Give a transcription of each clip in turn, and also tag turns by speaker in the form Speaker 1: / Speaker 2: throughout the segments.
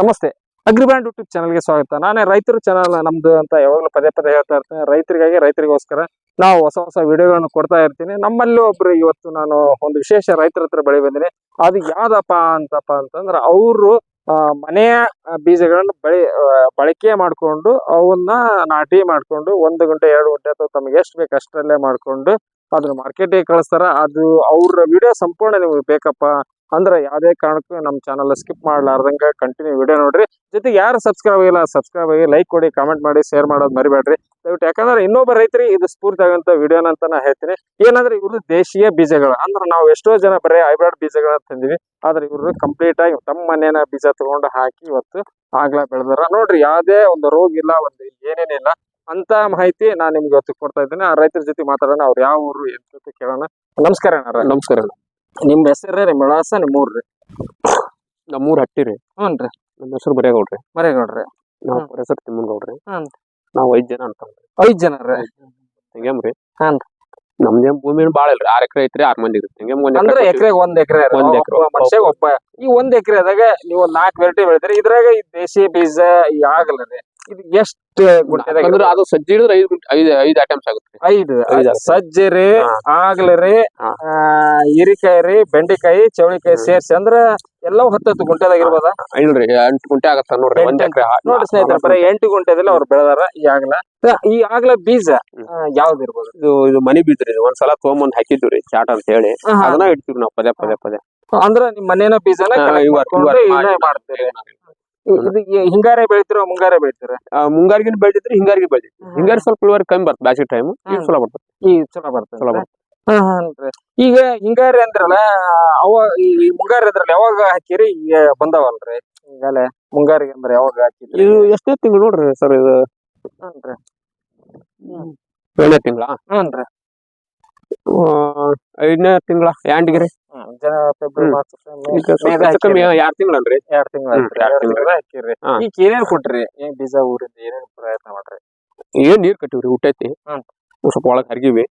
Speaker 1: ನಮಸ್ತೆ. ಅಗ್ರಿಬ್ಯಾಂಡ್ ಯೂಟ್ಯೂಬ್ ಚಾನಲ್ಗೆ ಸ್ವಾಗತ. ನಾನೇ ರೈತರ ಚಾನಲ್ ನಮ್ದು ಅಂತ ಯಾವಾಗಲೂ ಪದೇ ಪದೇ ಹೇಳ್ತಾ ಇರ್ತೇನೆ. ರೈತರಿಗಾಗಿ, ರೈತರಿಗೋಸ್ಕರ ನಾವು ಹೊಸ ಹೊಸ ವಿಡಿಯೋಗಳನ್ನು ಕೊಡ್ತಾ ಇರ್ತೀನಿ. ನಮ್ಮಲ್ಲಿ ಒಬ್ರು ಇವತ್ತು ನಾನು ಒಂದು ವಿಶೇಷ ರೈತರ ಹತ್ರ ಬೆಳೆ ಬಂದಿನಿ. ಅದು ಯಾವ್ದಪ್ಪ ಅಂತಪ್ಪ ಅಂತಂದ್ರೆ ಅವರು ಮನೆಯ ಬೀಜಗಳನ್ನು ಬಳಿ ಬಳಕೆ ಮಾಡ್ಕೊಂಡು ಅವನ್ನ ನಾಟಿ ಮಾಡ್ಕೊಂಡು ಒಂದು ಗಂಟೆ, ಎರಡು ಗಂಟೆ ಅಥವಾ ತಮಗೆ ಎಷ್ಟು ಬೇಕು ಅಷ್ಟರಲ್ಲೇ ಮಾಡ್ಕೊಂಡು ಅದನ್ನ ಮಾರ್ಕೆಟಿಗೆ ಕಳಿಸ್ತಾರ, ಅದು ಅವ್ರ ವಿಡಿಯೋ ಸಂಪೂರ್ಣ ನಿಮ್ಗೆ ಬೇಕಪ್ಪ ಅಂದ್ರೆ ಯಾವುದೇ ಕಾರಣಕ್ಕೂ ನಮ್ಮ ಚಾನಲ್ ಸ್ಕಿಪ್ ಮಾಡ್ಲಾರ್ದಂಗ ಕಂಟಿನ್ಯೂ ವಿಡಿಯೋ ನೋಡ್ರಿ. ಜೊತೆಗೆ ಯಾರು ಸಬ್ಸ್ಕ್ರೈಬ್ ಆಗಿಲ್ಲ ಸಬ್ಸ್ಕ್ರೈಬ್ ಆಗಿ ಲೈಕ್ ಕೊಡಿ ಕಾಮೆಂಟ್ ಮಾಡಿ ಶೇರ್ ಮಾಡೋದು ಮರಿಬೇಡ್ರಿ. ದಯವಿಟ್ಟು ಯಾಕಂದ್ರೆ ಇನ್ನೊಬ್ಬ ರೈತರಿ ಇದು ಸ್ಫೂರ್ತಿ ಆಗುವಂತ ವಿಡಿಯೋನ ಅಂತ ನಾ ಹೇಳ್ತೀನಿ. ಏನಂದ್ರೆ ಇವರು ದೇಶೀಯ ಬೀಜಗಳು. ಅಂದ್ರೆ ನಾವು ಎಷ್ಟೋ ಜನ ಬರೀ ಹೈಬ್ರಿಡ್ ಬೀಜಗಳನ್ನ ತಂದಿವಿ. ಆದ್ರೆ ಇವರು ಕಂಪ್ಲೀಟ್ ಆಗಿ ತಮ್ಮ ಮನೇನ ಬೀಜ ತಗೊಂಡು ಹಾಕಿ ಇವತ್ತು ಆಗ್ಲಾ ಬೆಳೆದಾರ. ನೋಡ್ರಿ ಯಾವುದೇ ಒಂದು ರೋಗ ಇಲ್ಲ, ಒಂದು ಏನೇನಿಲ್ಲ ಅಂತ ಮಾಹಿತಿ ನಾನು ನಿಮ್ಗೆ ಇವತ್ತು ಕೊಡ್ತಾ ಇದ್ದೇನೆ. ಆ ರೈತರ ಜೊತೆ ಮಾತಾಡೋಣ. ಅವ್ರು ಯಾವ ಊರು ಅಂತ ಕೇಳೋಣ. ನಮಸ್ಕಾರ
Speaker 2: ನಮಸ್ಕಾರ
Speaker 1: ನಿಮ್ ಹೆಸರು ನಿಮ್ಮ ವಿಳಾಸ ನಿಮ್ಮ ಊರ್ರಿ
Speaker 2: ನಮ್ಮೂರ್ ಹಟ್ಟಿರಿ
Speaker 1: ರೀ.
Speaker 2: ನಮ್ಮ ಹೆಸರು ಬರೇಗೌಡ್ರಿ
Speaker 1: ಬರೇಗೌಡ್ರಿ
Speaker 2: ನಾವು. ಹೆಸರು ತಿಮ್ಮನಗೌಡ್ರಿ
Speaker 1: ಹಾಂ
Speaker 2: ನಾವು ಐದ್ ಜನ ಅಂತ
Speaker 1: ಐದ್ ಜನ ರೀ?
Speaker 2: ತೆಂಗೇಮ್ರಿ
Speaker 1: ಹಾನ್.
Speaker 2: ನಮ್ದೇನ್ ಭೂಮಿ ಬಾಳ ಇಲ್ರಿ. ಆರ್ ಎಕರೆ ಐತ್ರಿ ಆರ್ ಮಂದಿ ಇರುತ್ತೆ ಒಂದ್
Speaker 1: ಅಂದ್ರೆ ಎಕರೆಗೆ ಒಂದ್ ಎಕರೆ
Speaker 2: ಒಂದ್ ಎಕ್ರೆ.
Speaker 1: ಮನುಷ್ಯ ಒಬ್ಬ. ಈ ಒಂದ್ ಎಕರೆದಾಗ ನೀವು ನಾಲ್ಕು ವೆರೈಟಿ ಬೆಳಿತೀರಿ ಇದ್ರಾಗ ಈ ದೇಶಿ ಬೀಜ ಈ ಆಗಲ್ಲ ರೀ. ಎಷ್ಟು ಗುಂಟೆದಾಗ
Speaker 2: ಅಂದ್ರೆ ಅದು ಸಜ್ಜಿ ಹಿಡಿದ್ರೆ ಐದ್ ಗುಂಟೆ- ಐದ್ ಐದು ಐಟಮ್ಸ್ ಆಗುತ್ತೆ.
Speaker 1: ಐದು.
Speaker 2: ಐದ್ ಆಗುತ್ತೆ.
Speaker 1: ಸಜ್ಜಿ ರೀ
Speaker 2: ಹಾ.
Speaker 1: ಆಗ್ಲಿ ರೀ
Speaker 2: ಹಾ.
Speaker 1: ಆ, ಹೀರಿಕಾಯಿ ರೀ ಬೆಂಡೆಕಾಯಿ ಚೌಳಿಕಾಯಿ
Speaker 2: ಹ್ಮ್.
Speaker 1: ಸೇರ್ಸಿ ಅಂದ್ರ ಎಲ್ಲವೂ ಹತ್ತತ್ತು ಗುಂಟೆದಾಗ ಇರ್ಬೋದ
Speaker 2: ಇಲ್ರಿ ಎಂಟು ಗುಂಟೆ ಆಗತ್ತ ನೋಡ್ರಿ ಒಂದ್
Speaker 1: ಎಂಟ್
Speaker 2: ಎಕರೆ
Speaker 1: ನೋಡಿ ಸ್ನೇಹಿತರೆ ಬರೀ ಎಂಟು ಗುಂಟೆದಲ್ಲಿ ಅವ್ರು ಬೆಳೆದಾರ ಈ ಆಗ್ಲ. ಈ ಆಗ್ಲ ಬೀಜ ಆ, ಯಾವ್ದು ಇರ್ಬೋದು?
Speaker 2: ಇದು ಇದು ಮನಿ ಬೀದ್ರಿ ಇದು ಒಂದ್ಸಲ ತೊಗೊಂಬಂದ್ ಹಾಕಿದ್ವಿ ರೀ ಚಾಟ್ ಅಂತ ಹೇಳಿ. ಅದನ್ನ ಇಡ್ತೀವಿ ನಾವು ಪದೇ ಪದೇ ಪದೇ.
Speaker 1: ಅಂದ್ರ ನಿಮ್ ಮನೇನ ಬೀಜನ
Speaker 2: ಹಾ,
Speaker 1: collect
Speaker 2: ಇವ-
Speaker 1: ಮಾಡ್ಕೊಂಡು
Speaker 2: ಇವ-
Speaker 1: ಇದನ್ನ ಮಾಡ್ತೀರಿ. ಇದು ಹಿಂಗಾರೆ ಬೆಳಿತೀರೋ ಮುಂಗಾರೆ ಬೆಳಿತೀರ.
Speaker 2: ಮುಂಗಾರಿಗಿನ ಬೆಳ್ದಿದ್ರಿ ಹಿಂಗಾರಿಗೆ ಬೆಳ್ದಿದ್ವಿ ಹಿಂಗಾರಿ ಸ್ವಲ್ಪ ಇಳುವರಿ ಕಮ್ಮಿ ಬರ್ತದೆ ಬ್ಯಾಸಿಗೆ ಟೈಮ್ ಈಗ. ಚಲೋ ಬರ್ತದೆ.
Speaker 1: ಈ ಚಲೋ ಬರ್ತದೆ.
Speaker 2: ಚಲೋ ಬರ್ತದೆ.
Speaker 1: ಈಗ ಹಿಂಗಾರಿ ಅಂದ್ರಲ್ಲ ಅವ ಈ ಮುಂಗಾರಿ ಅಂದ್ರಲ್ಲ ಯಾವಾಗ ಹಾಕಿರಿ? ಈಗ ಬಂದಾವಲ್ರಿ. ಈಗಲೇ ಮುಂಗಾರಿಗೆ ಅಂದ್ರೆ ಯಾವಾಗ ಹಾಕಿದ್ರಿ?
Speaker 2: ಇದು ಎಷ್ಟೇ ತಿಂಗಳು ನೋಡ್ರಿ ಸರ್ ಇದು? ಏಳನೇ ತಿಂಗಳ?
Speaker 1: ಹ್ಞೂನ್ರಿ.
Speaker 2: ಐದನೇ ತಿಂಗಳ ಯಾಂಡ್ಗಿರಿ ಕಮ್ಮಿ. ಎರಡ್ ತಿಂಗಳನ್ರಿ
Speaker 1: ಎರಡ್ ತಿಂಗಳ ಹಾಕಿರಿ. ಈಗ ಏನೇನ್ ಕೊಟ್ರಿ? ಏನ್ ಬೀಜ ಊರಿಂದ ಏನೇನ್ ಪ್ರಯತ್ನ ಮಾಡ್ರಿ?
Speaker 2: ಏನ್ ನೀರ್ ಕಟ್ಟಿವ್ರಿ ಹುಟ್ಟೈತಿ ಐತಿ? ಸ್ವಲ್ಪ ಒಳಗ್ ಹರಿಗಿವಿ.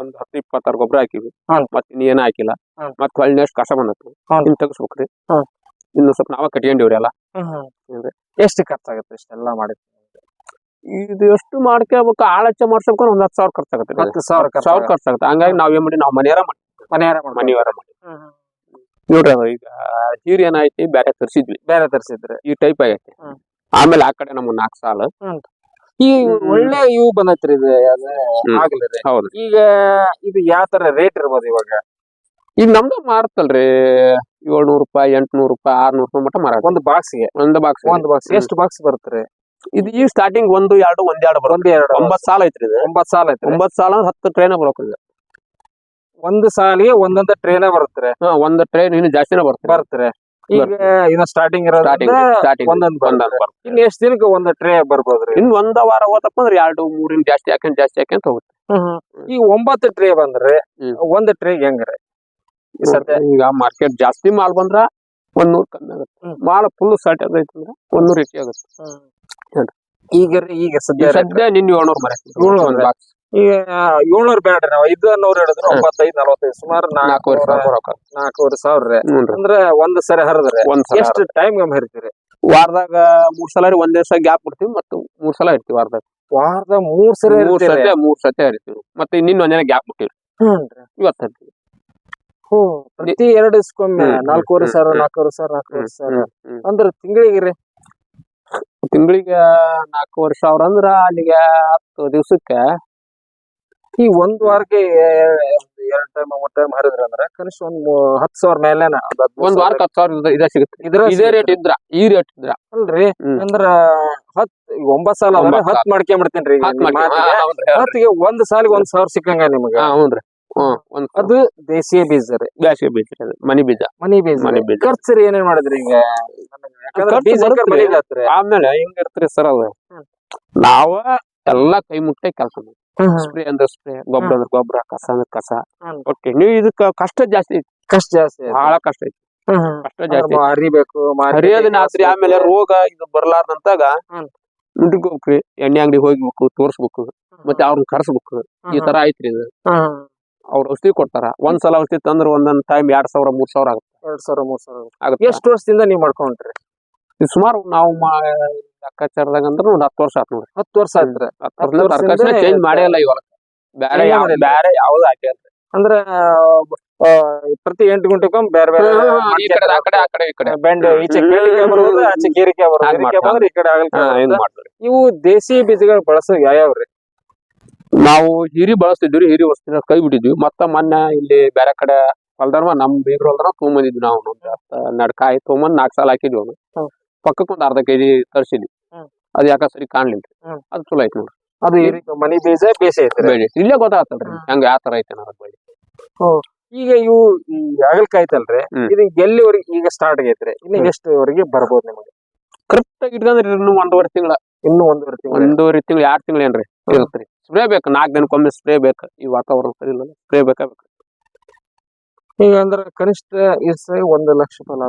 Speaker 2: ಒಂದ್ ಹತ್ತು ಇಪ್ಪತ್ತಾರು ಗೊಬ್ಬರ ಹಾಕಿವಿ. ಮತ್ ಇನ್ನೇನ ಏನ ಹಾಕಿಲ್ಲ. ಮತ್ ಹೊಳ್ಳಿ ನೆಕ್ಸ್ಟ್ ಕಸ ಬಂದತ್ತು. ಇನ್ ತೆಗಿಸ್ಬೇಕ್ರಿ. ಇನ್ನು ಸ್ವಲ್ಪ ನಾವ ಕಟ್ಕೊಂಡಿವ್ರಿ
Speaker 1: ಅಲ್ಲ ಎಷ್ಟು ಖರ್ಚಾಗತ್ತೆ ಇಷ್ಟೆಲ್ಲ ಮಾಡಿ
Speaker 2: ಇದು ಎಷ್ಟು ಮಾಡ್ಕೋಬೇಕು ಆಳ ಮಾಡ್ಸಬೇಕು ಒಂದ್ ಹತ್ತು ಸಾವಿರ ಖರ್ಚಾಗತ್ತೆ
Speaker 1: ಹತ್ತು ಸಾವಿರ
Speaker 2: ಸಾವಿರ ಖರ್ಚಾಗತ್ತೆ. ಹಂಗಾಗಿ ನಾವ್ ಏನ್ ಮಾಡಿ ನಾವ್ ಮನೆಯಾರ ಮಾಡಿ
Speaker 1: ಮನೆಯಾರ
Speaker 2: ಮನೆಯಾರ ಮಾಡಿ ನೋಡ್ರಿ ಅದು ಈಗ ಜೀರಿ ಏನಾಯ್ತಿ ಬೇರೆ ತರ್ಸಿದ್ವಿ.
Speaker 1: ಬೇರೆ ತರಿಸಿದ್ರೆ.
Speaker 2: ಈ ಟೈಪ್ ಆಗೈತಿ. ಆಮೇಲೆ ಆ ಕಡೆ ನಮ್ಮ ನಾಲ್ಕು ಸಾಲ.
Speaker 1: ಈ ಒಳ್ಳೆ ಇವು ಬಂದೈತ್ರಿ ಇದು ಆಗ್ಲಿ
Speaker 2: ಹೌದು.
Speaker 1: ಈಗ ಇದು ಯಾವ ತರ ರೇಟ್ ಇರ್ಬೋದು ಇವಾಗ?
Speaker 2: ಈಗ ನಮ್ದು ಮಾರ್ತಲ್ರಿ ಏಳ್ನೂರು ರೂಪಾಯಿ ಎಂಟ್ನೂರು ರೂಪಾಯಿ ಆರ್ನೂರು ರೂಪಾಯಿ ಮಟ್ಟ ಮಾರಾಟ.
Speaker 1: ಒಂದು ಬಾಕ್ಸ್ಗೆ
Speaker 2: ಒಂದು ಬಾಕ್ಸ್
Speaker 1: ಒಂದು ಬಾಕ್ಸ್. ಎಷ್ಟು ಬಾಕ್ಸ್ ಬರುತ್ತೆ
Speaker 2: ಇದು ಈ ಸ್ಟಾರ್ಟಿಂಗ್ ಒಂದು ಎರಡು ಒಂದೆರಡು ಬರೋದು
Speaker 1: ಒಂದ್ ಎರಡು
Speaker 2: ಒಂಬತ್ ಸಾಲ ಐತ್ರಿ ಇದು.
Speaker 1: ಒಂಬತ್ ಸಾಲ ಐತ್ರಿ.
Speaker 2: ಒಂಬತ್ ಸಾಲ ಅಂದ್ರೆ ಹತ್ತು ಟ್ರೈನ್ ಬರೋಕ್ರಿ ಇದು.
Speaker 1: ಒಂದು ಸಾಲಿಗೆ ಒಂದೊಂದ ಟ್ರೇನ ಬರುತ್ತೆ.
Speaker 2: ಹಾ, ಒಂದ್ ಟ್ರೈನ್ ಇನ್ನು ಜಾಸ್ತಿನೇ ಬರುತ್ತೆ.
Speaker 1: ಬರುತ್ತೆ. ಈಗ ಇನ್ನ ಸ್ಟಾರ್ಟಿಂಗ್
Speaker 2: ಸ್ಟಾರ್ಟಿಂಗ್ ಸ್ಟಾರ್ಟಿಂಗ್
Speaker 1: ಒಂದೊಂದ್ ಬರುತ್ತೆ. ಇನ್ನು ಎಷ್ಟು ದಿನಕ್ಕೆ ಒಂದ್ ಟ್ರೇ ಬರ್ಬೋದ್ರಿ?
Speaker 2: ಇನ್ ಒಂದ ವಾರ ಹೋದಪ್ಪ ಅಂದ್ರೆ ಎರಡು ಮೂರಿನ ಜಾಸ್ತಿ ಹಾಕೊಂಡ್ ಜಾಸ್ತಿ ಹಾಕೊಂಡ್ ಹೋಗುತ್ತೆ.
Speaker 1: ಈ ಒಂಬತ್ತು ಟ್ರೇ ಬಂದ್ರೆ. ಒಂದ್ ಟ್ರೇ ಹೆಂಗ್ರಿ? ಸದ್ಯ?
Speaker 2: ಈಗ ಮಾರ್ಕೆಟ್ ಜಾಸ್ತಿ ಮಾಲ್ ಬಂದ್ರ ಒಂದ್ ನೂರ್ ಕಮ್ಮಿ ಆಗುತ್ತೆ. ಮಾಲ್ ಫುಲ್ ಸ್ಟಾರ್ಟ್ ಆಗೈತೆ ಅಂದ್ರೆ ಒಂದ್ ನೂರ್ ಹೆಚ್ಚಿ ಆಗುತ್ತೆ.
Speaker 1: ಈಗ ಈಗ ಸದ್ಯ
Speaker 2: ಸದ್ಯ ನಿನ್ ಏಳ್ನೂರು ಮರ
Speaker 1: ಏಳ್ನೂರು ಈಗ ಏಳ್ನೂರು ಬೇಡ್ರಿ ನಾವು. ಐದು ನೂರ್ ಹೇಳಿದ್ರೆ. ಒಂಬತ್ತೈದು ನಲವತ್ತೈದು. ಸುಮಾರು
Speaker 2: ನಾಲ್ಕೂವರೆ ಸಾವಿರ
Speaker 1: ನಾಲ್ಕೂವರೆ ಸಾವಿರ ಅಂದ್ರೆ ಒಂದ್ ಸರಿ ಹರಿದ್ರೆ
Speaker 2: ಒಂದ್
Speaker 1: ಎಷ್ಟು ಟೈಮ್ ಗಮ್ ಹರಿತೀರಿ?
Speaker 2: ವಾರದಾಗ ಮೂರ್ ಸಲ ಒಂದೇ ಸಲ ಗ್ಯಾಪ್ ಬಿಡ್ತೀವಿ ಮತ್ತು ಮೂರ್ ಸಲ ಇರ್ತೀವಿ ವಾರದಾಗ.
Speaker 1: ವಾರದ ಮೂರ್ ಸರಿ
Speaker 2: ಮೂರ್ ಸತಿ ಮೂರ್ ಸತಿ ಹರಿತೀವಿ ಮತ್ತೆ ಇನ್ನಿನ್ ಒಂದಿನ ಗ್ಯಾಪ್ ಬಿಟ್ಟಿವಿ. ಇವತ್ತು ಹರಿತೀವಿ.
Speaker 1: ಪ್ರತಿ ಎರಡು ದಿವಸಕ್ಕೊಮ್ಮೆ ನಾಲ್ಕೂವರೆ ಸಾವಿರ ನಾಲ್ಕೂವರೆ ಸಾವಿರ ನಾಲ್ಕೂವರೆ ಸಾವಿರ. ಅಂದ್ರ ತಿಂಗಳಿಗೆ ರೀ.
Speaker 2: ತಿಂಗಳಿಗೆ ವರ್ಷ ಅವ್ರ ಅಂದ್ರ ಅಲ್ಲಿಗೆ ಹತ್ತು ದಿವ್ಸಕ್ಕೆ
Speaker 1: ಈ ಒಂದ್ ವಾರಕ್ಕೆ ಎರಡ್ ಟೈಮ್ ಮೂರ್ ಟೈಮ್ ಹರಿದ್ರ ಅಂದ್ರ ಕನಿಷ್ಠ ಒಂದ್ ಹತ್ತು ಸಾವಿರ ಮೇಲೆನ ಒಂದ್
Speaker 2: ವಾರಕ್ಕೆ ಹತ್ತು ಸಾವಿರ ಇದ- ಸಿಗುತ್ತೆ.
Speaker 1: ಇದ್ರ
Speaker 2: ಇದೇ ರೇಟ್ ಇದ್ರ ಈ ರೇಟ್ ಇದ್ರ.
Speaker 1: ಅಲ್ರಿ. ಅಂದ್ರ ಹತ್ ಒಂಬತ್ ಸಾಲ ಹತ್ ಮಾಡ್ಕೊಂಡ್ಬಿಡ್ತೇನ್ರಿ. ಹತ್ತಿಗೆ ಒಂದ್ ಸಾಲಿಗೆ ಒಂದ್ ಸಾವಿರ ಸಿಕ್ಕಂಗ ನಿಮ್ಗೆ.
Speaker 2: ಒಂದ್
Speaker 1: ಅದು ದೇಸಿಯ ಬೀಜ ರೀ.
Speaker 2: ಬ್ಯಾಸಿಗೆ ಬೀಜ ರೀ ಅದು. ಮನಿ ಬೀಜ.
Speaker 1: ಮನಿ ಬೀಜ
Speaker 2: ಮನಿ ಬೀಜ.
Speaker 1: ಖರ್ಚು ರೀ ಏನೇನ್ ಮಾಡಿದ್ರಿ ಈಗ? ಯಾಕಂದ್ರೆ
Speaker 2: ಖರ್ಚು ಆಮೇಲೆ ಹೆಂಗ್ ಇರ್ತ್ರಿ ಸರ್ ಅದು?
Speaker 1: ಹ್ಮ್.
Speaker 2: ನಾವ ಎಲ್ಲಾ ಕೈ ಮುಟ್ಟೆ ಕೆಲಸ ಮಾಡಿ ಸ್ಪ್ರೇ ಅಂದ್ರೆ ಸ್ಪ್ರೇ ಗೊಬ್ಬರ ಅಂದ್ರೆ ಗೊಬ್ಬರ ಕಸ ಅಂದ್ರೆ ಕಸ.
Speaker 1: ಹ್ಮ್.
Speaker 2: ಓಕೆ ನೀವು ಇದಕ್ಕ ಕಷ್ಟ ಜಾಸ್ತಿ ಐತಿ.
Speaker 1: ಕಷ್ಟ ಜಾಸ್ತಿ.
Speaker 2: ಬಹಳ ಕಷ್ಟ ಐತಿ. ಕಷ್ಟ ಜಾಸ್ತಿ ಐತಿ.
Speaker 1: ಹರಿಬೇಕು ಮಾರ್ಕೆಟಿಗೆ
Speaker 2: ಹರಿಯೋದನ್ನ ಆತ್ರಿ
Speaker 1: ಕಳ್ಸ್ಬೇಕು.
Speaker 2: ಆಮೇಲೆ ರೋಗ ಇದು ಬರ್ಲಾರ್ದಂತಾಗ
Speaker 1: ಹ್ಮ್.
Speaker 2: ಎಣ್ಣೆ ಅಂಗಡಿ ಹೋಗ್ಬೇಕು ತೋರ್ಸ್ಬೇಕು ಮತ್ತೆ ಅವ್ರನ್ನ ಕರ್ಸ್ಬೇಕು. ಈ ತರ ಐತ್ರಿ ಇದು.
Speaker 1: ಹ್ಮ್.
Speaker 2: ಅವ್ರ ಔಷಧಿ ಕೊಡ್ತಾರ. ಒಂದ್ ಸಲ ಔಷಧಿ ತಂದ್ರ ಒಂದೊಂದ್ ಟೈಮ್ ಎರಡ್ ಸಾವಿರ ಮೂರ್ ಸಾವಿರ ಆಗುತ್ತೆ.
Speaker 1: ಎರಡ್ ಸಾವಿರ ಮೂರ್ ಸಾವಿರ
Speaker 2: ಆಗುತ್ತೆ.
Speaker 1: ಎಷ್ಟು ವರ್ಷದಿಂದ ನೀವ್ ಮಾಡ್ಕೊಂಡ್ರಿ?
Speaker 2: ಸುಮಾರು ನಾವು ಲೆಕ್ಕಾಚಾರದಾಗ ಅಂದ್ರೆ ಒಂದ್ ಹತ್ತು ವರ್ಷ ಆತ್ ನೋಡ್ರಿ.
Speaker 1: ಹತ್ತು ವರ್ಷ ಆದ್ರೆ
Speaker 2: ಚೇಂಜ್ ಮಾಡೇ ಇಲ್ಲ ಇವಾಗ. ಬೇರೆ
Speaker 1: ಬ್ಯಾರೆ.
Speaker 2: ಬೇರೆ ಯಾವ್ದು ಹಾಕಿ
Speaker 1: ಅಂದ್ರ ಪ್ರತಿ ಎಂಟು ಗುಂಟೆಗೊಮ್ಮೆ ಬೇರೆ ಬೇರೆ
Speaker 2: ಈ ಕಡೆ ಆ ಕಡೆ ಆ ಕಡೆ ಈ ಕಡೆ.
Speaker 1: ಬೆಂಡ್ ಈಚೆ. ಕೇಳಿಕೆ ಆಚೆ ಗೀರಿಕೆ ಈ ಕಡೆ.
Speaker 2: ಮಾಡ್ತಾರೆ.
Speaker 1: ಇವು ದೇಸಿ ಬೀಜಗಳು ಬಳಸೋ ಯಾವ್ಯಾವ್ರಿ?
Speaker 2: ನಾವು ಹಿರಿ ಬಳಸ್ತಿದ್ವಿ ಹಿರಿ ವಸ್ತು ಕೈ ಬಿಟ್ಟಿದ್ವಿ. ಮತ್ತ ಮೊನ್ನೆ ಇಲ್ಲಿ ಬೇರೆ ಕಡೆ ಹೊಲ್ದಾರ ನಮ್ ಬೀಗ್ರ ಹೊಲ್ದಾರ ತೊಗೊಂಬಂದಿದ್ವಿ ನಾವು. ನಡ್ಕಾಯಿ ತೊಗೊಂಬಂದ್ ನಾಲ್ಕು ಸಾಲ ಹಾಕಿದ್ವಿ ಅವ್ನು. ಪಕ್ಕಕ್ಕೆ ಒಂದ್ ಅರ್ಧ ಕೆಜಿ ತರ್ಸಿದ್ವಿ. ಅದ್ ಯಾಕ ಸರಿ ಕಾಣ್ಲಿಲ್ಲ ಅದ್ ಚಲೋ ಐತಿ ನೋಡ್ರಿ.
Speaker 1: ಅದು ಮನಿ ಬೀಜ ಬೇಸ ಐತ್ರಿ.
Speaker 2: ಬೆಳಿ ಇಲ್ಲೇ ಗೊತ್ತಾಗ್ತಲ್ರಿ ಹಂಗ ಯಾವ ತರ ಐತೆ ಅನ್ನೋದ್ ಬೆಳಿ
Speaker 1: ಈಗ ಇವು ಈ ಆಗಲ್ಕಾಯಿ ಐತಲ್ರಿ. ಇದು ಎಲ್ಲಿವರೆಗೆ ಈಗ ಸ್ಟಾರ್ಟ್ ಆಗೈತ್ರಿ? ಇನ್ನು
Speaker 2: ಎಷ್ಟು
Speaker 1: ಎಷ್ಟುವರೆಗೆ ಬರ್ಬೋದು ನಿಮಗೆ?
Speaker 2: ಕರೆಕ್ಟ್ ಆಗಿ ಇಟ್ಕೊಂಡ್ರಿ ಇನ್ನು ಒಂದೂವರೆ ತಿಂಗಳ.
Speaker 1: ಇನ್ನು ಒಂದೂವರೆ ತಿಂಗಳ.
Speaker 2: ಒಂದೂವರೆ ತಿಂಗಳು ಎರಡ್ ತಿಂಗಳು ಏನ್ರಿ? ಇರುತ್ರಿ ಸ್ಪ್ರೇ ಬೇಕು ನಾಲ್ಕು ದಿನಕ್ಕೊಮ್ಮೆ ಸ್ಪ್ರೇ ಬೇಕು. ಈ ವಾತಾವರಣ ಸರಿ ಇಲ್ಲ ಸ್ಪ್ರೇ ಬೇಕಾ ಬೇಕು?
Speaker 1: ಈಗ ಅಂದ್ರೆ ಕನಿಷ್ಠ ಇಸ್ ಒಂದು ಲಕ್ಷ ಫಲ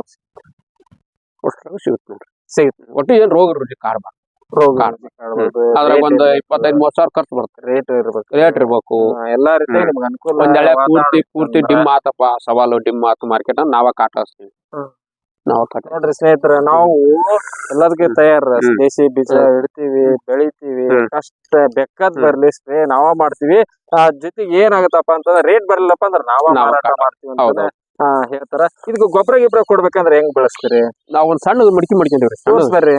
Speaker 2: ಅಷ್ಟ್ರಾಗ ಸಿಗುತ್ತೆ. ನೋಡ್ರಿ.
Speaker 1: ಸಿಗುತ್ತೆ.
Speaker 2: ಒಟ್ಟು ಏನ್ ರೋಗ ರುಜಿ ಕಾಡ್ಬಾರ್ದು
Speaker 1: ರೋಗ
Speaker 2: ಅದ್ರಾಗ ಒಂದ್ ಇಪ್ಪತ್ತೈದು ಮೂವತ್ ಸಾವಿರ ಖರ್ಚು ಬರುತ್ತೆ.
Speaker 1: ರೇಟ್ ಇರ್ಬೇಕು.
Speaker 2: ರೇಟ್ ಇರ್ಬೇಕು.
Speaker 1: ಎಲ್ಲಾ ರೀತಿ. ನಿಮ್ಗೆ ಅನುಕೂಲ
Speaker 2: ಒಂದ್ ಎಳೆ ಪೂರ್ತಿ ಪೂರ್ತಿ ಡಿಮ್ ಆತಪ್ಪ. ಸವಾಲು ಡಿಮ್ ಆತು ಮಾರ್ಕೆಟ್ ನಾವ ಕಾಟ ಹಚ್ತೀವಿ
Speaker 1: ಹ್ಮ್.
Speaker 2: ನಾವ ಕಾಟ
Speaker 1: ನೋಡ್ರಿ ಸ್ನೇಹಿತರ ನಾವು ಎಲ್ಲದಕ್ಕೆ ತಯಾರ. ದೇಸಿ ಬೀಜ. ಇಡ್ತೀವಿ ಬೆಳಿತೀವಿ ಕಷ್ಟ ಬೆಕ್ಕದ್. ಬರ್ಲಿ ಸ್ಪ್ರೇ ನಾವ ಮಾಡ್ತೀವಿ. ಆ ಜೊತೆಗೆ ಏನಾಗತ್ತಪ್ಪ ಅಂತಂದ್ರೆ ರೇಟ್ ಬರ್ಲಿಲ್ಲಪ್ಪ ಅಂದ್ರೆ ನಾವ ಮಾರಾಟ ಮಾಡ್ತೀವಿ ಅಂತ ಹೇಳ್ತಾರ. ಇದಕ್ಕೆ ಗೊಬ್ಬರ ಗಿಬ್ಬರ ಕೊಡ್ಬೇಕಂದ್ರೆ ಹೆಂಗ್ ಬಳಸ್ತೀರಿ?
Speaker 2: ನಾವ್ ಒಂದ್ ಸಣ್ಣದು ಮಡಿಕೆ ಮಡಿಕೊಂಡಿವ್ರಿ
Speaker 1: ಬರ್ರಿ.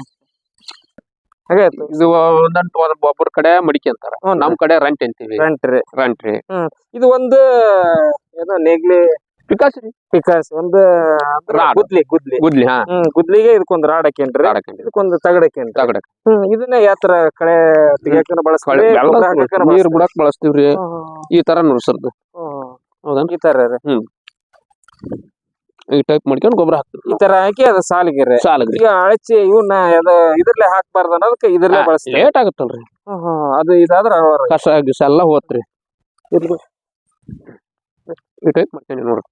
Speaker 1: ಹಾಗೆ
Speaker 2: ಇದು ಒಂದಂಟು ಒಬ್ಬರ ಕಡೆ ಮಡಿಕೆ ಅಂತಾರ. ನಮ್ ಕಡೆ ರಂಟ್ ಅಂತೀವಿ.
Speaker 1: ರಂಟ್ರಿ
Speaker 2: ರಂಟ್ ರೀ.
Speaker 1: ಇದು ಒಂದು ಏನೋ ನೇಗ್ಲಿ
Speaker 2: ವಿಕಾಸ್ ರೀ.
Speaker 1: ಪಿಕಾಸ್ ಒಂದು ಗುದ್ಲಿ ಗುದ್ಲಿ.
Speaker 2: ಗುದ್ಲಿ ಹಾ.
Speaker 1: ಹ್ಮ್ ಗುದ್ಲಿಗೆ ಇದಕ್ಕೊಂದು ರಾಡ್ ಹಾಕೇನ್ರಿ
Speaker 2: ಕಾಡಕಂಡಿ
Speaker 1: ಇದಕ್ಕೊಂದು ತಗಡ್ ಹಾಕೇನ್ರಿ
Speaker 2: ತಗಡ
Speaker 1: ಹ್ಮ್ ಇದನ್ನ ಯಾತ್ರ ಕಳೆ ತೆಗಿಯಕನ ಬಳಸ್ಕೊಳ್ಳಿ
Speaker 2: ನೀರ್ ಬಿಡಕ್ ಬಳಸ್ತೀವ್ರಿ.
Speaker 1: ಹ್ಮ್, ಹ್ಮ್,
Speaker 2: ಈ ತರ ನುಡ್ಸರ್ದು
Speaker 1: ಹ್ಮ್.
Speaker 2: ಹೌದನ್
Speaker 1: ಈ ತರ ರೀ.
Speaker 2: ಈ ಟೈಪ್ ಮಾಡ್ಕೊಂಡು ಗೊಬ್ಬರ ಹಾಕ್ತೀವಿ.
Speaker 1: ಈ ತರ ಹಾಕಿ ಅದ ಸಾಲಿಗೆ ರೀ.
Speaker 2: ಸಾಲಗ್ರಿ
Speaker 1: ಈಗ ಅಳಚಿ ಇವನ್ನ ಅದ ಇದ್ರಲ್ಲೇ ಹಾಕ್ಬಾರ್ದು ಅನ್ನೋದಕ್ಕೆ ಇದ್ರಲ್ಲೇ ಬಳಸ್ತೀವಿ.
Speaker 2: ಲೇಟ್ ಆಗುತ್ತಲ್ರಿ.
Speaker 1: ಹ್ಮ್, ಹ್ಮ್. ಅದು ಇದಾದ್ರ
Speaker 2: ಕಸ ಗಿಸ ಎಲ್ಲ ಹೋತ್ರಿ. ಈ ಟೈಪ್ ಮಾಡ್ತೀನಿ ನೋಡ್ರಿ.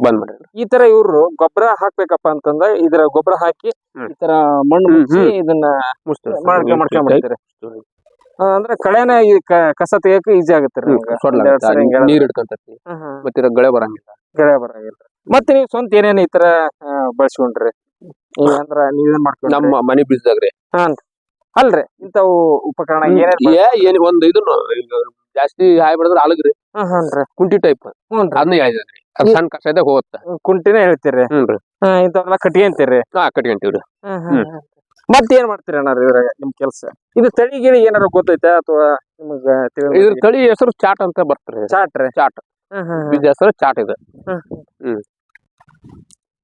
Speaker 2: ಬಂದ್ ಮಾಡಿ
Speaker 1: ಈ ತರ ಇವ್ರು ಗೊಬ್ಬರ ಹಾಕ್ಬೇಕಪ್ಪ ಅಂತಂದ್ರೆ ಇದ್ರ ಗೊಬ್ಬರ ಹಾಕಿ. ಈ ತರ ಮಣ್ಣು ಮುಚ್ಚಿ ಇದನ್ನ. ಮಾಡ್ಕೊಂಡ್ ಮಾಡ್ಕೊಂಡ್ ಬಿಡ್ತೀರಿ ಅಂದ್ರೆ ಕಳೆನ ಈ ಕಸ ತೆಗಿಯಕ ಈಜಿ ಆಗುತ್ತೆ.
Speaker 2: ನೀರ್ ಹಿಡ್ಕೊಂತೈತಿ. ಮತ್ತೆ ಗಳೆ ಬರಂಗಿಲ್ಲ.
Speaker 1: ಗಳೆ ಬರಂಗಿಲ್ಲ. ಮತ್ತೆ ನೀವು ಸ್ವಂತ ಏನೇನ್ ಈ ತರ ಬಳಸ್ಕೊಂಡ್ರಿ? ಅಂದ್ರ ನೀವೇನ್ ಮಾಡ್ಕೊಂಡ್ರಿ?
Speaker 2: ನಮ್ಮ ಮನೆ ಬೀಜದಾಗ್ರಿ
Speaker 1: ಅಲ್ರಿ ಇಂಥವು ಉಪಕರಣ
Speaker 2: ಏನೇ ಒಂದ್ ಇದನ್ನು ಜಾಸ್ತಿ ಹಾಯ್ ಬಿಡಿದ್ರೆ
Speaker 1: ಹ್ಞೂನ್ರಿ
Speaker 2: ಕುಂಟಿ ಟೈಪ್ ಅದನ್ನ ಹೇಳಿದ್ರಿ ಅದ್ ಸಣ್ಣ ಕಸ ಇದೆ ಹೋಗುತ್ತ
Speaker 1: ಕುಂಟಿನ ಹೇಳ್ತೀರಿ.
Speaker 2: ಹ್ಞೂನ್ರಿ
Speaker 1: ಹ್ಮ್ ಇಂಥವೆಲ್ಲ ಕಟ್ಕೊಂತೀರಿ
Speaker 2: ಹಾ ಕಟ್ಕೊಂತೀವ್ರಿ.
Speaker 1: ಮತ್ತೆ ಏನ್ ಮಾಡ್ತೀರಿ ಅಣ್ಣ ಇವ್ರ ನಿಮ್ ಕೆಲ್ಸ? ಇದು ತಳಿ ಗಿಳಿ ಏನಾರ ಗೊತ್ತೈತಾ ಅಥವಾ ನಿಮಗ
Speaker 2: ಇದ್ರ ತಳಿ ಹೆಸರು ಚಾಟ್ ಅಂತ ಬರ್ತಾರೆ
Speaker 1: ಚಾಟ್ ರೀ?
Speaker 2: ಚಾಟ್. ಬೀಜ ಹೆಸರು ಚಾಟ್ ಇದೆ.
Speaker 1: ಹ್ಮ್.
Speaker 2: ಹ್ಮ್.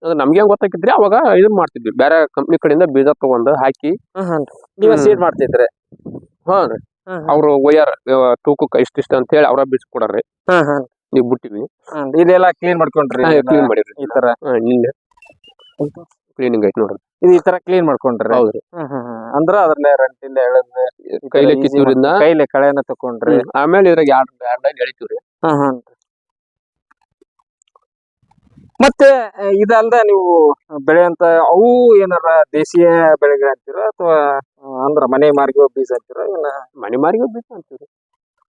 Speaker 2: ಅದು ನಮ್ಗೆ ಗೊತ್ತಾಕಿದ್ರಿ ಅವಾಗ ಇದನ್ ಮಾಡ್ತಿದ್ವಿ. ಬೇರೆ ಕಂಪ್ನಿ ಕಡೆಯಿಂದ ಬೀಜ ತಗೊಂಡು ಹಾಕಿ.
Speaker 1: ನೀವ
Speaker 2: ಹ್ಮ್.
Speaker 1: ಸೀಡ್ ಮಾಡ್ತಿದ್ರಿ?
Speaker 2: ಹಾ ರೀ. ಅವ್ರು ಒಯ್ಯಾರ ತೂಕಕ್ಕೆ ಇಷ್ಟಿಷ್ಟ ಅಂತ ಹೇಳಿ ಅವರ ಬೀಜ
Speaker 1: ಕೊಡ್ರಿ
Speaker 2: ನೀವು ಬಿಟ್ಟಿವಿ
Speaker 1: ಹ್ಮ್ ಇದೆಲ್ಲ ಕ್ಲೀನ್ ಮಾಡ್ಕೊಂಡ್ರಿ ಇದೆಲ್ಲ?
Speaker 2: ಕ್ಲೀನ್ ಮಾಡಿರಿ
Speaker 1: ಈ ತರ.
Speaker 2: ಹಾ, ನಿನ್ನೆ. ಕ್ಲೀನಿಂಗ್ ಐತಿ ನೋಡ್ರಿ.
Speaker 1: ಇದು ಈ ತರ ಕ್ಲೀನ್ ಮಾಡ್ಕೊಂಡ್ರಿ.
Speaker 2: ಹೌದ್ರಿ.
Speaker 1: ಹ್ಮ್ ಹ್ಮ್ ಹ್ಮ್. ಅಂದ್ರ ಅದ್ರಲ್ಲೇ ರಂಟಿಂದ ಎಳೆದ್
Speaker 2: ಕೈಲೆ
Speaker 1: easy
Speaker 2: ಕಿತ್ತೂರಿಂದ
Speaker 1: ಕೈಲೆ ಕಳೆನ ತಕೊಂಡ್ರಿ.
Speaker 2: ಹ್ಮ್. ಆಮೇಲೆ ಇದ್ರಾಗ ಎರಡ್ ಎರಡ್ ಎಳಿತೀವ್ರಿ.
Speaker 1: ಹ್ಮ್ ಹ್ಮ್ ಮತ್ತೆ ಆ, ಇದಲ್ದ ನೀವು ಬೆಳೆಯಂತ ಅವು ಏನಾರ ದೇಶೀಯ ಬೆಳೆಗಳು ಅಂತೀರೋ ಅಥವಾ ಅಂದ್ರ ಮನೆ ಮಾರ್ಗ ಬೀಜ ಅಂತೀರೋ ಏನ?
Speaker 2: ಮನೆ ಮಾರಿಗೆ ಬೀಜ ಅಂತೀವ್ರಿ.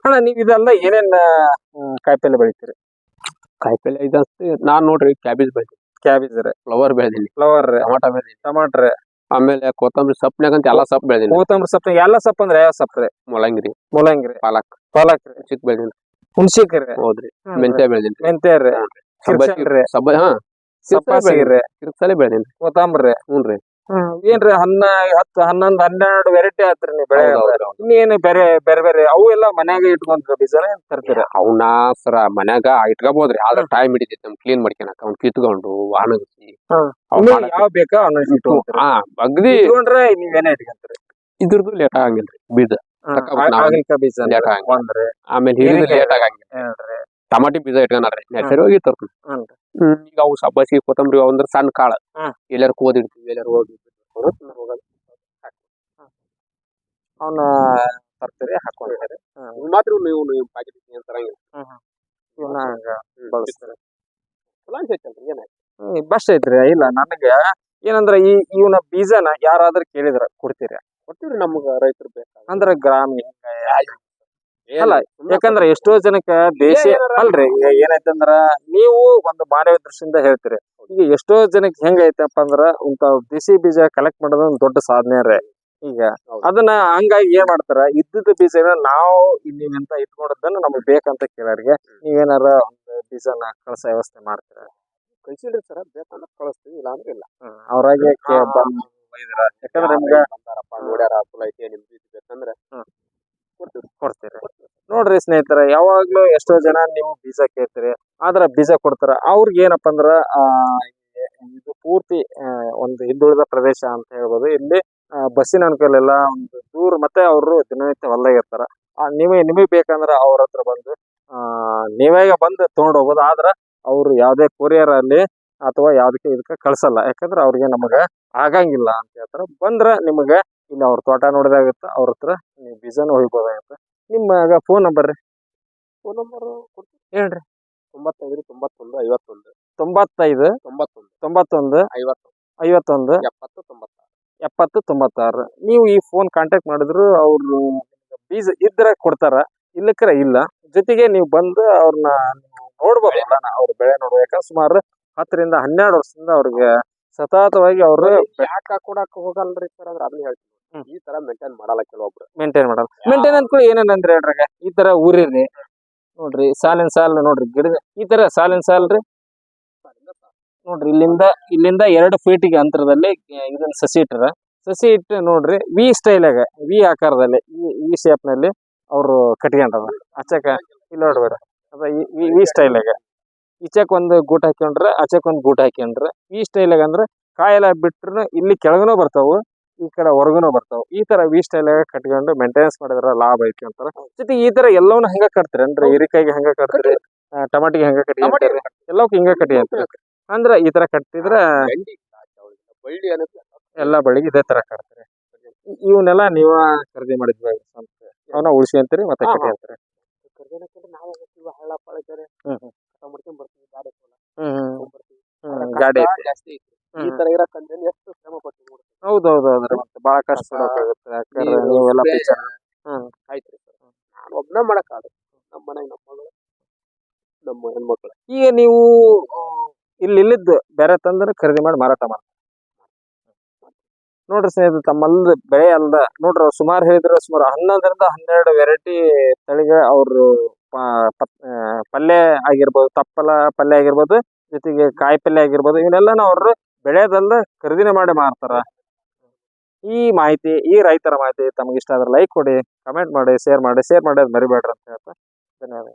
Speaker 1: ಅಣ್ಣ ನೀವು ಇದೆಲ್ಲ ಏನೇನ್ ಕಾಯಿಪಲ್ಲೆ ಬೆಳಿತೀರಿ?
Speaker 2: ಕಾಯಿಪಲ್ಲೆ ಇದಷ್ಟು ನಾನ್ ನೋಡ್ರಿ ಕ್ಯಾಬೇಜ್ ಬೆಳಿತೀನಿ
Speaker 1: ಕ್ಯಾಬೇಜ್ ರೀ?
Speaker 2: ಫ್ಲವರ್ ಬೆಳೆದೀನಿ.
Speaker 1: ಫ್ಲವರ್ ರೀ?
Speaker 2: ಟಮಾಟ ಬೆಳೆದೀನಿ.
Speaker 1: ಟಮಾಟ್ರಿ
Speaker 2: ಆಮೇಲೆ ಕೊತ್ತಂಬರಿ ಸೊಪ್ನ್ಯಾಗ ಅಂತ ಎಲ್ಲಾ ಸೊಪ್ಪು ಬೆಳೆದೀನಿ.
Speaker 1: ಕೊತ್ತಂಬರಿ ಸೊಪ್ಪು ಎಲ್ಲ ಸೊಪ್ಪು ಅಂದ್ರೆ ಯಾವ ಸೊಪ್ಪು ರೀ?
Speaker 2: ಮೊಳಂಗಿರಿ
Speaker 1: ಮೂಲಂಗಿ ರೀ.
Speaker 2: ಪಾಲಕ್.
Speaker 1: ಪಾಲಕ್ ರೀ?
Speaker 2: ಚಿಕ್ಕ ಬೆಳೆದೀನಿ.
Speaker 1: ಹುಣ್ಸಿಕಾಯಿ ರೀ?
Speaker 2: ಹೌದ್ರಿ ಮೆಂತ್ಯ ಬೆಳೆದೀನಿ.
Speaker 1: ಮೆಂತ್ಯ ರೀ. ಕಿರ್ಸಲ್ ರೀ.
Speaker 2: ಸಬ್ಬ ಹಾ
Speaker 1: ಸಬ್ಬಾಸಿಗೆ ರೀ.
Speaker 2: ಬೆಳೆದೀನಿ.
Speaker 1: ಕೊತ್ತಂಬರಿ
Speaker 2: ಹ್ಞೂ
Speaker 1: ಹ್ಮ್ ಏನ್ರಿ ಹನ್ನ ಹತ್ ಹನ್ನೊಂದ್ ಹನ್ನೆರಡು ವೆರೈಟಿ ಆತ್ರಿ ನೀವು ಬೆಳೆ. ಇನ್ನೇನು ಬೇರೆ ಬೇರೆ ಬೇರೆ ಅವು ಎಲ್ಲ ಮನ್ಯಾಗ ಇಟ್ಕೊಂಡ್ರ ಬೀಜನ ತರ್ತೀರ?
Speaker 2: ಅವನ್ನ ಸರ ಮನ್ಯಾಗ ಇಟ್ಕೋಬಹುದ್ರಿ ಆದ್ರ ಟೈಮ್ ಹಿಡಿತೈತಿ ನಮ್ ಕ್ಲೀನ್ ಮಾಡ್ಕೊಳಕ ಅವ್ನ ಕಿತ್ಕೊಂಡು ಒಣಗಿಸಿ
Speaker 1: ಯಾವ ಬೇಕಾ
Speaker 2: ಅಗದಿ
Speaker 1: ಇಟ್ಕೊಂಡ್ರೆ ನೀವೇನೇ ಇಟ್ಕೊಂತೀರಿ?
Speaker 2: ಇದ್ರದ್ದು ಲೇಟ್ ಆಗಂಗಿಲ್ರಿ ಬೀಜ
Speaker 1: ಬೀಜ
Speaker 2: ಲೇಟ್ ಆಗಂಗಿಲ್ಲ ಆಮೇಲೆ ಹಿರಿದು. ಲೇಟ್ ಆಗಂಗಿಲ್ಲ ಟಮಾಟಿ ಬೀಜ ಇಟ್ಕೊಂಡ್ರಿ ನ್ಯಾಚುರಲ್ ಹೋಗಿ ತರ್ತೀನಿ. ಹ್ಮ್ ಈಗ ಅವು ಸಬ್ಬಾಸಿ ಕೊತ್ತಂಬರಿ ಅವು ಅಂದ್ರೆ ಸಣ್ಣ ಕಾಳ.
Speaker 1: ಹ್ಮ್.
Speaker 2: ಎಲ್ಲಾರು ಕೋದಿಡ್ತೀವಿ ಎಲ್ಲಾರು ಹೋಗಿ
Speaker 1: ಅವನ್ನ ತರ್ತೀರಿ ಹಾಕೊಂಡಿದ್ದಾರೆ
Speaker 2: ಮಾತ್ರ ನೀವು ನೀವು ಪ್ಯಾಕೆಟ್ ಏನ್ ತರಂಗಿಲ್ಲ.
Speaker 1: ಇವನ್ನ ಬಳಸ್ತೀರಿ.
Speaker 2: ಚಲೋ ಅನ್ಸೈತಲ್ರಿ ಏನಾಯ್ತು
Speaker 1: ಬೆಸ್ಟ್ ಐತ್ರಿ. ಇಲ್ಲ ನನಗ ಏನಂದ್ರ ಈ ಇವನ ಬೀಜನ ಯಾರಾದ್ರೂ ಕೇಳಿದ್ರ ಕೊಡ್ತೀರಿ.
Speaker 2: ಕೊಡ್ತೀವ್ರಿ ನಮ್ಗ ರೈತರು ಬೇಕಾಗ
Speaker 1: ಅಂದ್ರ ಗ್ರಾಮೀಣ ಅಲ್ಲ, ಯಾಕಂದ್ರೆ ಎಷ್ಟೋ ಜನಕ್ಕ ದೇಶಿ ಅಲ್ರಿ ಏನಾಯ್ತಂದ್ರ ಏನೈತಂದ್ರ ನೀವು ಒಂದು ಮಾನವ ದೃಷ್ಟಿಯಿಂದ ಹೇಳ್ತೀರಿ. ಈಗ ಎಷ್ಟೋ ಜನಕ್ಕೆ ಹೆಂಗೈತಪ್ಪ ಅಂದ್ರ ಇಂತ ದೇಸಿ ಬೀಜ ಕಲೆಕ್ಟ್ ಮಾಡೋದು ಒಂದ್ ದೊಡ್ಡ ಸಾಧನೆ ರೀ. ಈಗ ಅದನ್ನ ಹಂಗಾಗಿ ಏನ್ ಮಾಡ್ತಾರ? ಇದ್ದದ ಬೀಜನ ನಾವು ನೀವೆಂತ ಇಟ್ಕೊಂಡದನ್ನ ನಮಗ್ ಬೇಕಂತ ಕೇಳೋರಿಗೆ ನೀವೇನಾರ ಒಂದು ಬೀಜನ ಕಳಸ ವ್ಯವಸ್ಥೆ ಮಾಡ್ತೀರ?
Speaker 2: ಕಳ್ಸಿಲ್ರಿ ಸರ್ ಬೇಕಂದ್ರೆ ಕಳಿಸ್ತೀವಿ ಇಲ್ಲ. ಅಂದ್ರೆ ಇಲ್ಲ
Speaker 1: ಅವ್ರಾಗೆ. ಯಾಕಂದ್ರೆ ನಿಮ್ಗೆ
Speaker 2: ನೋಡ್ಯಾರ ಐತಿ ಬೇಕಂದ್ರೆ. ಕೊಡ್ತೀವಿ
Speaker 1: ಕೊಡ್ತೀರಿ. ನೋಡ್ರಿ ಸ್ನೇಹಿತರೆ, ಯಾವಾಗ್ಲೂ ಎಷ್ಟೋ ಜನ ನೀವು ಬೀಜ ಕೇಳ್ತೀರಿ ಆದ್ರ ಬೀಜ ಕೊಡ್ತಾರ. ಅವ್ರಿಗೆ ಏನಪ್ಪ ಅಂದ್ರ ಇದು ಪೂರ್ತಿ ಒಂದು ಹಿಂದುಳಿದ ಪ್ರದೇಶ ಅಂತ ಹೇಳ್ಬೋದು. ಇಲ್ಲಿ ಬಸ್ಸಿನ ಅನುಕೂಲ ಎಲ್ಲ ಒಂದು ದೂರ ಮತ್ತೆ ಅವರು ದಿನನಿತ್ಯ ಹೊಲ್ದಾಗ ಇರ್ತಾರ. ನಿಮಗೆ ನಿಮಗೆ ಬೇಕಂದ್ರ ಅವ್ರ ಹತ್ರ ಬಂದು, ಆ, ನೀವೇ ಬಂದು ತಗೊಂಡ್ ಹೋಗ್ಬೋದು. ಆದ್ರ ಅವ್ರು ಯಾವ್ದೇ ಕೊರಿಯರ್ ಅಲ್ಲಿ ಅಥವಾ ಯಾವ್ದಕ್ಕೆ ಇದಕ್ಕೆ ಕಳ್ಸಲ್ಲ. ಯಾಕಂದ್ರೆ ಅವ್ರಿಗೆ ನಮಗ ಆಗಂಗಿಲ್ಲ ಅಂತ ಹೇಳ್ತಾರ. ಬಂದ್ರ ನಿಮಗ ಇಲ್ಲಿ ಅವ್ರ ತೋಟ ನೋಡಿದಾಗತ್ತ. ಅವ್ರ ಹತ್ರ ನೀವು ಬೀಜನ ಒಯ್ಬೋದಾಗತ್ತ. ನಿಮ್ಮ ಫೋನ್ ನಂಬರ್ ರೀ?
Speaker 2: ಫೋನ್ ನಂಬರ್
Speaker 1: ಹೇಳ್ರಿ.
Speaker 2: ತೊಂಬತ್ತೈದು ತೊಂಬತ್ತೊಂದು ಐವತ್ತೊಂದು.
Speaker 1: ತೊಂಬತ್ತೈದು
Speaker 2: ತೊಂಬತ್ತೊಂದು.
Speaker 1: ತೊಂಬತ್ತೊಂದು
Speaker 2: ಐವತ್ತು
Speaker 1: ಐವತ್ತೊಂದು
Speaker 2: ಎಪ್ಪತ್ತು ತೊಂಬತ್ತಾರು.
Speaker 1: ಎಪ್ಪತ್ತು ತೊಂಬತ್ತಾರು. ನೀವು ಈ ಫೋನ್ ಕಾಂಟ್ಯಾಕ್ಟ್ ಮಾಡಿದ್ರು ಅವ್ರು ಬೀಜ ಇದ್ರೆ ಕೊಡ್ತಾರ ಇಲ್ಲಕ್ಕರ ಇಲ್ಲ. ಜೊತೆಗೆ ನೀವು ಬಂದು ಅವ್ರನ್ನ ನೋಡ್ಬೋದಲ್ಲ ಅವ್ರ ಬೆಳೆ ನೋಡ್ಬೇಕು ಯಾಕಂದ್ರೆ ಸುಮಾರು ಹತ್ತರಿಂದ ಹನ್ನೆರಡು ವರ್ಷದಿಂದ ಅವ್ರಿಗೆ ಸತತವಾಗಿ ಅವರು
Speaker 2: ಬ್ಯಾಕ್ ಹಾಕೊಡಕ್ ಹೋಗಲ್ರಿ ಸರ್ ಅದ್ರ ಅದನ್ನ ಹೇಳ್ತೀನಿ. ಈ ತರ ಮೇಂಟೈನ್ ಮಾಡಲ್ಲ ಕೆಲವೊಬ್ರು.
Speaker 1: ಮೇಂಟೈನ್ ಮಾಡಲ್ಲ. ಮೇಂಟೈನ್ ಅಂದ್ಕೊಳ್ಳಿ ಏನೇನಂದ್ರೆ ಹೇಳ್ರಿ? ಈ ತರ ಊರಿರಿ ನೋಡ್ರಿ ಸಾಲಿನ ಸಾಲ್ ನೋಡ್ರಿ ಗಿಡ ಈ ತರ ಸಾಲಿನ ಸಾಲ್ ರೀ. ನೋಡ್ರಿ ಇಲ್ಲಿಂದ ಇಲ್ಲಿಂದ ಎರಡು ಫೀಟಿಗೆ ಅಂತರದಲ್ಲಿ ಇದನ್ನ ಸಸಿ ಇಟ್ಟರ ಸಸಿ ಇಟ್ಟು ನೋಡ್ರಿ ವಿ ಸ್ಟೈಲಾಗ ವಿ ಆಕಾರದಲ್ಲಿ ಈ ಶೇಪ್ನಲ್ಲಿ ಅವರು ಕಟ್ಕೊಂಡದ ಅಚ್ಚಕ ಇಲ್ಲಿ ನೋಡ್ಬೇಡ ಅದ ಈ- ಸ್ಟೈಲ್ ವಿ ಸ್ಟೈಲಾಗ ಈಚೆಕ್ ಒಂದು ಗೂಟ್ ಹಾಕೊಂಡ್ರೆ ಆಚೆಕ್ ಒಂದು ಗೂಟ್ ಹಾಕೊಂಡ್ರೆ ಈ ಸ್ಟೈಲಾಗ ಅಂದ್ರೆ ಕಾಯೆಲ್ಲ ಬಿಟ್ರು ಇಲ್ಲಿ ಕೆಳಗನೂ ಬರ್ತಾವು ಈ ಕಡೆ ಹೊರಗೂನು ಬರ್ತಾವೆ. ಈ ತರ ವಿ ಸ್ಟೈಲಾಗ ಕಟ್ಕೊಂಡು ಮೇಂಟೆನೆನ್ಸ್ ಮಾಡಿದ್ರೆ ಲಾಭ ಐತಿ ಅಂತಾರೆ. ಜೊತೆ ಈ ತರ ಎಲ್ಲವನ್ನ ಹಂಗ ಕಟ್ತಾರೆ ಅಂದ್ರೆ ಹೀರಿಕಾಯಿಗೆ ಹಂಗ ಕಟ್ತಾರೆ ಟಮಾಟಿಗೆ ಹಂಗ ಕಟ್ಕೊಂತೀರಿ ಎಲ್ಲವಕ್ಕೆ ಹಿಂಗ ಅಂತಾರೆ ಅಂದ್ರೆ ಈ ತರ ಕಟ್ಟಿದ್ರೆ
Speaker 2: ಎಲ್ಲ ಬಳ್ಳಿ ಅನ್ನೋದು
Speaker 1: ಎಲ್ಲಾ ಬಳಿಗೆ ಇದೇ ತರ ಕಟ್ತಾರೆ. ಇವನ್ನೆಲ್ಲ ನೀವ ಖರೀದಿ ಮಾಡಿದ್ವಿ ಅವನ್ನ ಉಳಿಸ್ಕೊಂತೀರಿ ಮತ್ತೆ
Speaker 2: ಕಟ್ಟಿ ಹಾ.
Speaker 1: ಕಟ್ಕೊಂತೀರಿ
Speaker 2: ಕರ್ದೇನಕ್ಕಂದ್ರೆ ನಾವೇ ಹೋಗ್ತೀವಿ ಹಳ್ಳ ಪಳ ಇದ್ದಾರೆ
Speaker 1: ಹ್ಮ್ ಹ್ಮ್.
Speaker 2: ಕಸ ಮಾಡ್ಕೊಂಡ್ ಬರ್ತೀವಿ ಗಾಡಿ ತಗೊಂಡ್
Speaker 1: ಹ್ಮ್ ಹ್ಮ್
Speaker 2: ಬರ್ತೀವಿ
Speaker 1: ಹ್ಮ್
Speaker 2: ಅದ್ರ
Speaker 1: ಗಾಡಿ ಐತಿ.
Speaker 2: ಜಾಸ್ತಿ ಐತಿ. ಈ ತರ ಇರಕ್ಕಂದ್ರೆ ಎಷ್ಟು ಶ್ರಮ ನೋಡ್ರಿ
Speaker 1: ಹೌದೌದು ಹೌದ್ರಿ ಮತ್ತೆ ಬಹಳ ಕಷ್ಟ ಪಡೋಕಾಗುತ್ತೆ ಯಾಕಂದ್ರೆ ನೀವೆಲ್ಲ ಪಿಕ್ಚರ್ ಹ್ಮ್.
Speaker 2: ಆಯ್ತ್ರಿ ಸರ್. ನಾನು ಒಬ್ಬನೇ ಮಾಡಕ್ ಆಗ ನಮ್ಮ ಮನೆಗೆ ನಮ್ಮ ಮಗಳು ನಮ್ಮ ಹೆಣ್ಮಕ್ಳು.
Speaker 1: ಈಗ ನೀವು ಇಲ್ಲಿ ಇಲ್ಲಿದ್ದು ಬೇರೆ ತಂದ್ರೆ ಖರೀದಿ ಮಾಡಿ ಮಾರಾಟ ಮಾಡ್ತಾರೆ? ನೋಡ್ರಿ ಸ್ನೇಹಿತರೆ ತಮ್ಮಲ್ದ ಬೆಳೆ ಅಲ್ದ ನೋಡ್ರಿ ಸುಮಾರು ಹೇಳಿದ್ರೆ ಸುಮಾರು ಹನ್ನೊಂದರಿಂದ ಹನ್ನೆರಡು ವೆರೈಟಿ ತಳಿಗೆ ಅವರು ಪಲ್ಯ ಆಗಿರ್ಬೋದು ತಪ್ಪಲ ಪಲ್ಯ ಆಗಿರ್ಬೋದು ಜೊತೆಗೆ ಕಾಯಿ ಪಲ್ಯ ಆಗಿರ್ಬೋದು, ಇವನ್ನೆಲ್ಲನ ಅವರು ಬೆಳೆದಲ್ಲ ಖರೀದಿನೇ ಮಾಡಿ ಮಾರ್ತಾರ. ಈ ಮಾಹಿತಿ, ಈ ರೈತರ ಮಾಹಿತಿ ತಮಗಿಷ್ಟ ಆದ್ರೆ ಲೈಕ್ ಕೊಡಿ ಕಮೆಂಟ್ ಮಾಡಿ ಶೇರ್ ಮಾಡಿ ಶೇರ್ ಮಾಡೋದು ಮರಿಬೇಡ್ರಿ ಅಂತ ಹೇಳ್ತಾ ಧನ್ಯವಾದ